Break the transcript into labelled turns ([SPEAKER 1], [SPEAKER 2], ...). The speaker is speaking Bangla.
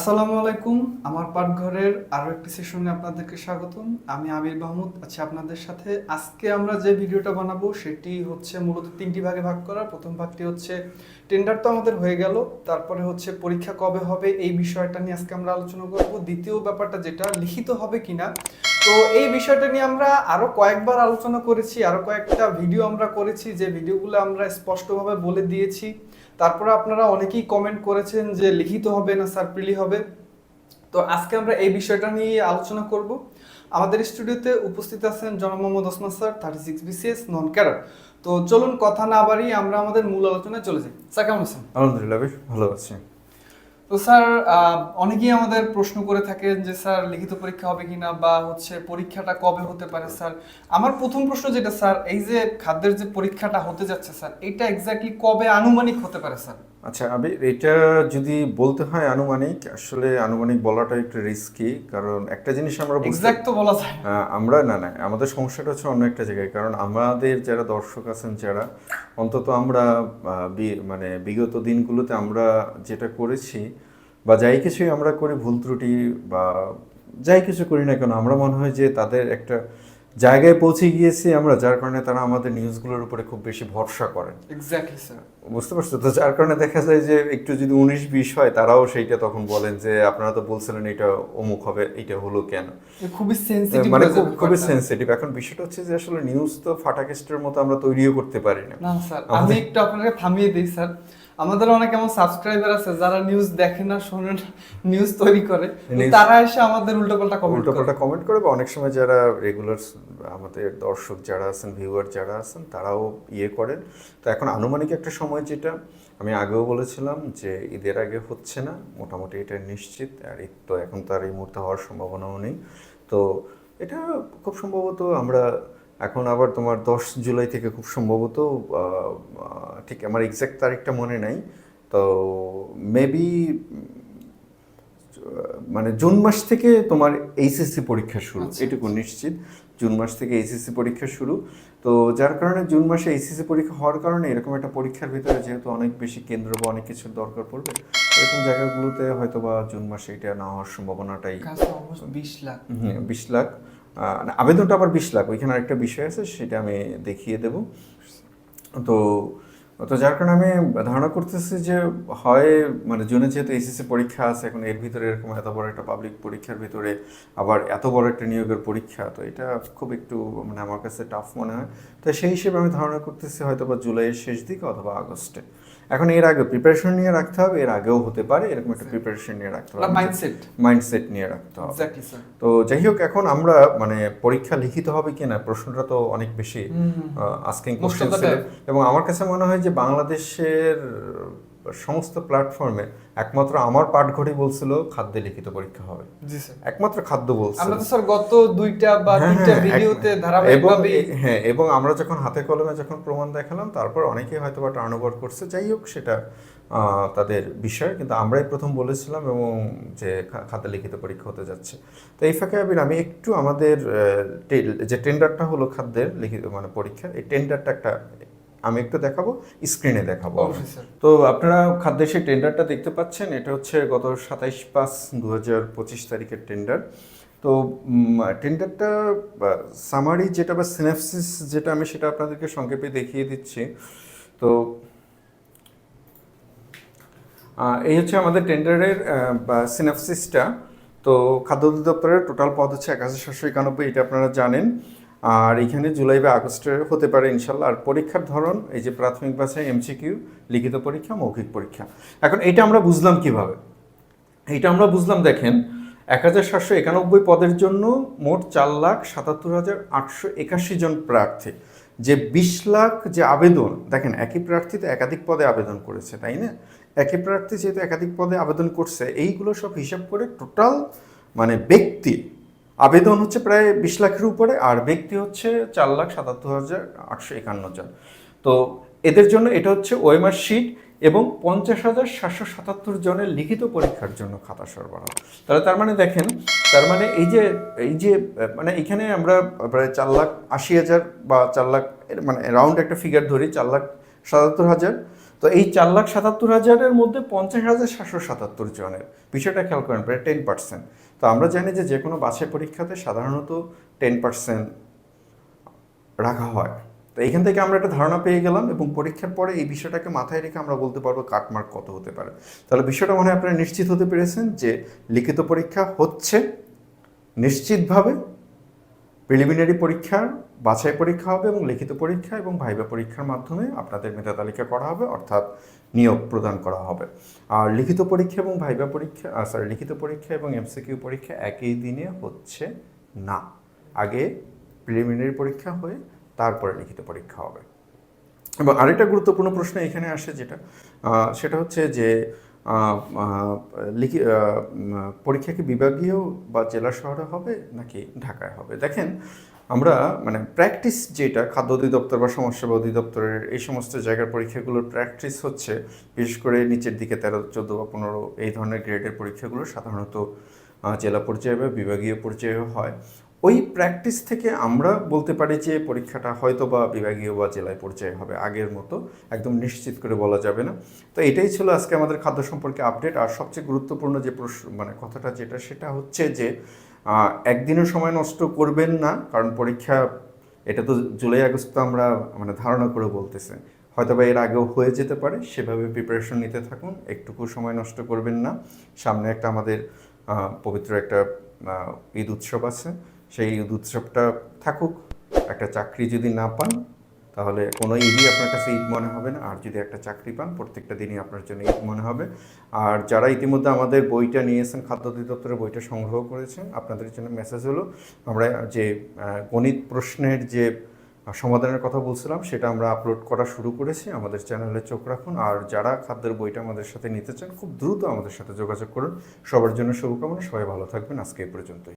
[SPEAKER 1] আসসালামু আলাইকুম, আমার পাঠঘরের আরও একটি সেশনে আপনাদেরকে স্বাগতম। আমি আমির মাহমুদ, আছি আপনাদের সাথে। আজকে আমরা যে ভিডিওটা বানাবো, সেটি হচ্ছে মূলত তিনটি ভাগে ভাগ করা। প্রথম ভাগটি হচ্ছে টেন্ডার তো আমাদের হয়ে গেল, তারপরে হচ্ছে পরীক্ষা কবে হবে এই বিষয়টা নিয়ে আজকে আমরা আলোচনা করব। দ্বিতীয় ব্যাপারটা যেটা, লিখিত হবে কিনা? তো এই বিষয়টা নিয়ে আমরা আরও কয়েকবার আলোচনা করেছি, আরও কয়েকটা ভিডিও আমরা করেছি, যে ভিডিওগুলো আমরা স্পষ্টভাবে বলে দিয়েছি। তারপরে আপনারা অনেকেই কমেন্ট করেছেন যে লিখিত হবে না স্যার প্রিলি হবে। তো আজকে আমরা এই বিষয়টা নিয়ে আলোচনা করব। আমাদের স্টুডিওতে উপস্থিত আছেন জনাব Mohammad Osman sir thirty six BCS non cadre তো চলুন, কথা না বাড়িয়ে আমরা আমাদের মূল আলোচনায় চলে যাই। স্যার, কেমন আছেন?
[SPEAKER 2] আলহামদুলিল্লাহ, বেশ ভালো আছি।
[SPEAKER 1] তো স্যার অনেকেই আমাদের প্রশ্ন করে থাকেন যে, স্যার, লিখিত পরীক্ষা হবে কিনা বা হচ্ছে পরীক্ষাটা কবে হতে পারে, স্যার? আমার প্রথম প্রশ্ন যেটা, স্যার, এই যে খাদ্যের যে পরীক্ষাটা হতে যাচ্ছে, স্যার, এটা এক্স্যাক্টলি কবে আনুমানিক হতে পারে, স্যার?
[SPEAKER 2] আচ্ছা আমি এটা যদি বলতে হয় আনুমানিক আসলে আনুমানিক বলাটা একটু রিস্কি কারণ একটা জিনিস আমরা
[SPEAKER 1] এক্স্যাক্ট তো বলা যায়।
[SPEAKER 2] আমরা না না আমাদের সমস্যাটা হচ্ছে অন্য একটা জায়গায় কারণ আমাদের যারা দর্শক আছেন যারা অন্তত আমরা মানে বিগত দিনগুলোতে আমরা যেটা করেছি বা যাই কিছুই আমরা করি ভুল ত্রুটি বা যাই কিছু করি না কেন আমরা মনে হয় যে তাদের একটা জায়গায় পৌঁছে গিয়েছি আমরা যার কারণে তারা আমাদের নিউজগুলোর উপরে খুব বেশি ভরসা করেন।
[SPEAKER 1] এক্স্যাক্টলি স্যার
[SPEAKER 2] বুঝতে পারছ? তো যার কারণে দেখা যায় যে একটু যদি উনিশ বিশ হয় তারাও সেইটা তখন বলেন যে আপনারা তো বলছিলেন এটা অমুক হবে এটা হলো কেন?
[SPEAKER 1] খুবই সেনসিটিভ
[SPEAKER 2] মানে খুব খুবই সেন্সিটিভ এখন বিষয়টা হচ্ছে যে আসলে নিউজ তো ফাটাকেস্টের মতো আমরা তৈরিও করতে পারি না।
[SPEAKER 1] না স্যার আমি একটু আপনাকে থামিয়ে দিই স্যার আমাদের অনেক এমন সাবস্ক্রাইবার আছে যারা নিউজ দেখে না শোনে না নিউজ তৈরি করে। তারা এসে আমাদের উল্টোপাল্টা কমেন্ট
[SPEAKER 2] উল্টোপাল্টা কমেন্ট করে বা অনেক সময় যারা রেগুলার আমাদের দর্শক যারা আছেন ভিউয়ার যারা আছেন তারাও ইয়ে করেন। তো এখন আনুমানিক একটা সময় যেটা আমি আগেও বলেছিলাম যে ঈদের আগে হচ্ছে না মোটামুটি এটা নিশ্চিত আর ঈদ তো এখন তার এই মুহূর্তে হওয়ার সম্ভাবনাও নেই। তো এটা খুব সম্ভবত আমরা এখন আবার তোমার দশ জুলাই থেকে খুব সম্ভবত ঠিক আমার এক্সাক্ট তারিখটা মনে নাই তো মেবি মানে জুন মাস থেকে তোমার এইচএসসি পরীক্ষা শুরু
[SPEAKER 1] আচ্ছা,
[SPEAKER 2] এটুকু নিশ্চিত জুন মাস থেকে এইচএসসি পরীক্ষা শুরু তো যার কারণে জুন মাসে এইচএসসি পরীক্ষা হওয়ার কারণে এরকম একটা পরীক্ষার ভিতরে যেহেতু অনেক বেশি কেন্দ্র বা অনেক কিছুর দরকার পড়বে এরকম জায়গাগুলোতে হয়তো বা জুন মাসে এটা না হওয়ার সম্ভাবনাটাই
[SPEAKER 1] বিশ লাখ।
[SPEAKER 2] বিশ লাখ। আবেদনটা আবার বিশ লাখ ওইখানে আরেকটা বিষয় আছে সেটা আমি দেখিয়ে দেব। তো তো যার কারণে আমি ধারণা করতেছি যে হয় মানে জুনে যেহেতু এসএসসি পরীক্ষা আছে এখন এর ভিতরে এরকম এত বড় একটা পাবলিক পরীক্ষার ভিতরে আবার এত বড় একটা নিয়োগের পরীক্ষা তো এটা খুব একটু মানে আমার কাছে টাফ মনে হয়। তো সেই হিসেবে আমি ধারণা করতেছি হয়তো বা জুলাইয়ের শেষ দিকে অথবা আগস্টে। এখন এর আগে প্রিপারেশন নিয়ে রাখতে হবে এর আগেও হতে পারে এরকম একটা প্রিপারেশন নিয়ে রাখতে হবে।
[SPEAKER 1] মাইন্ডসেট
[SPEAKER 2] মাইন্ডসেট নিয়ে রাখতে হবে। তো যাই হোক এখন আমরা মানে পরীক্ষা লিখিত হবে কিনা প্রশ্নটা তো অনেক বেশি আস্কিং কোশ্চেন এবং আমার কাছে মনে হয় যে বাংলাদেশের সমস্ত প্ল্যাটফর্মে একমাত্র আমার পাঠঘড়ি বলছিল খাদ্যে লিখিত পরীক্ষা হবে। একমাত্র খাদ্য বলছিল।
[SPEAKER 1] আমরা তো স্যার গত দুইটা বা
[SPEAKER 2] হ্যাঁ,
[SPEAKER 1] তিনটা
[SPEAKER 2] হ্যাঁ,
[SPEAKER 1] ভিডিওতে
[SPEAKER 2] এবং
[SPEAKER 1] ধারাবাহিকভাবে
[SPEAKER 2] হ্যাঁ এবং আমরা যখন হাতে কলমে যখন প্রমাণ দেখালাম তারপর অনেকেই হয়তো বা টার্ন ওভার করছে। যাই হোক সেটা তাদের বিষয় কিন্তু আমরাই প্রথম বলেছিলাম এবং যে খাতে লিখিত পরীক্ষা হতে যাচ্ছে। তো এই ফাঁকে আবির আমি একটু আমাদের যে টেন্ডারটা হলো খাদ্যের লিখিত মানে পরীক্ষা এই টেন্ডারটা একটা আমি একটু দেখাবো স্ক্রিনে দেখাবো। তো আপনারা খাদ্যের সেই টেন্ডারটা দেখতে পাচ্ছেন এটা হচ্ছে গত সাতাইশ পাঁচ দু হাজার পঁচিশ তারিখের টেন্ডার তো টেন্ডারটা সামারি যেটা বা সিনাপসিস যেটা আমি সেটা আপনাদেরকে সংক্ষেপে দেখিয়ে দিচ্ছি। তো এই হচ্ছে আমাদের টেন্ডারের সিনাপসিসটা তো খাদ্য অধিদপ্তরের টোটাল পদ হচ্ছে এক হাজার সাতশো একানব্বই এটা আপনারা জানেন। আর এখানে জুলাই বা আগস্টে হতে পারে ইনশাল্লাহ। আর পরীক্ষার ধরন, এই যে প্রাথমিক বাছাই এমসিকিউ লিখিত পরীক্ষা, মৌখিক পরীক্ষা। এখন এটা আমরা বুঝলাম কীভাবে? এইটা আমরা বুঝলাম, দেখেন, এক হাজার সাতশো একানব্বই পদের জন্য মোট চার লাখ সাতাত্তর হাজার আটশো একাশি জন প্রার্থী। যে বিশ লাখ যে আবেদন, দেখেন, একই প্রার্থীতে একাধিক পদে আবেদন করেছে, তাই না? একই প্রার্থী যেহেতু একাধিক পদে আবেদন করছে, এইগুলো সব হিসাব করে টোটাল মানে ব্যক্তি আবেদন হচ্ছে প্রায় বিশ লাখের উপরে, আর ব্যক্তি হচ্ছে চার লাখ সাতাত্তর হাজার আটশো একান্ন জন। তো এদের জন্য এটা হচ্ছে ওয়েমার শিট এবং পঞ্চাশ হাজার সাতশো সাতাত্তর জনের লিখিত পরীক্ষার জন্য খাতা সরবরাহ। তাহলে তার মানে দেখেন, তার মানে এই যে এই যে মানে এখানে আমরা প্রায় চার লাখ আশি হাজার বা চার লাখ মানে রাউন্ড একটা ফিগার ধরি, চার লাখ সাতাত্তর হাজার। তো এই চার লাখ সাতাত্তর হাজারের মধ্যে পঞ্চাশ হাজার সাতশো সাতাত্তর জনের। বিষয়টা খেয়াল করেন, প্রায় টেন পার্সেন্ট তো আমরা জানি যে যে কোনো বাছাই পরীক্ষাতে সাধারণত টেন পার্সেন্ট রাখা হয়। তো এখান থেকে আমরা একটা ধারণা পেয়ে গেলাম এবং পরীক্ষার পরে এই বিষয়টাকে মাথায় রেখে আমরা বলতে পারব কাটমার্ক কত হতে পারে। তাহলে বিষয়টা মনে হয় আপনারা নিশ্চিত হতে পেরেছেন যে লিখিত পরীক্ষা হচ্ছে নিশ্চিতভাবে প্রিলিমিনারি পরীক্ষার বাছাই পরীক্ষা হবে এবং লিখিত পরীক্ষা এবং ভাইবা পরীক্ষার মাধ্যমে আপনাদের মেধা তালিকা করা হবে, অর্থাৎ নিয়োগ প্রদান করা হবে। আর লিখিত পরীক্ষা এবং ভাইবা পরীক্ষা সরি লিখিত পরীক্ষা এবং এমসিকিউ পরীক্ষা একই দিনে হচ্ছে না। আগে প্রিলিমিনারি পরীক্ষা হয়ে তারপরে লিখিত পরীক্ষা হবে। এবং আরেকটা গুরুত্বপূর্ণ প্রশ্ন এখানে আসে যেটা সেটা হচ্ছে যে লিখি পরীক্ষা কি বিভাগীয় বা জেলা শহরে হবে নাকি ঢাকায় হবে? দেখেন, আমরা মানে প্র্যাকটিস যেটা, খাদ্য অধিদপ্তর বা সমাজসেবা অধিদপ্তরের এই সমস্ত জায়গার পরীক্ষাগুলোর প্র্যাকটিস হচ্ছে, বিশেষ করে নিচের দিকে তেরো, চোদ্দ বা পনেরো, এই ধরনের গ্রেডের পরীক্ষাগুলো সাধারণত জেলা পর্যায়ে বা বিভাগীয় পর্যায়ে হয়। ওই প্র্যাকটিস থেকে আমরা বলতে পারি যে পরীক্ষাটা হয়তো বা বিভাগীয় বা জেলায় পর্যায়ে হবে আগের মতো, একদম নিশ্চিত করে বলা যাবে না। তো এটাই ছিল আজকে আমাদের খাদ্য সম্পর্কে আপডেট আর সবচেয়ে গুরুত্বপূর্ণ যে প্রশ্ন মানে কথাটা যেটা, সেটা হচ্ছে যে একদিনও সময় নষ্ট করবেন না, কারণ পরীক্ষা, এটা তো জুলাই আগস্ট তো আমরা মানে ধারণা করে বলতেছে। হয়তো বা এর আগেও হয়ে যেতে পারে, সেভাবে প্রিপারেশন নিতে থাকুন, একটুকু সময় নষ্ট করবেন না। সামনে একটা আমাদের পবিত্র একটা ঈদ উৎসব আছে সেই ঈদ উৎসবটা থাকুক, একটা চাকরি যদি না পান, তাহলে কোনো ঈদই আপনার কাছে ঈদ মনে হবে না। আর যদি একটা চাকরি পান, প্রত্যেকটা দিনই আপনার জন্য ঈদ মনে হবে। আর যারা ইতিমধ্যে আমাদের বইটা নিয়েছেন খাদ্য অধিদপ্তরের বইটা সংগ্রহ করেছেন, আপনাদের জন্য মেসেজ হলো, আমরা যে গণিত প্রশ্নের যে সমাধানের কথা বলছিলাম, সেটা আমরা আপলোড করা শুরু করেছি। আমাদের চ্যানেলে চোখ রাখুন। আর যারা খাদ্যের বইটা আমাদের সাথে নিতে চান, খুব দ্রুত আমাদের সাথে যোগাযোগ করুন। সবার জন্য শুভকামনা। সবাই ভালো থাকবেন। আজকে এই পর্যন্তই।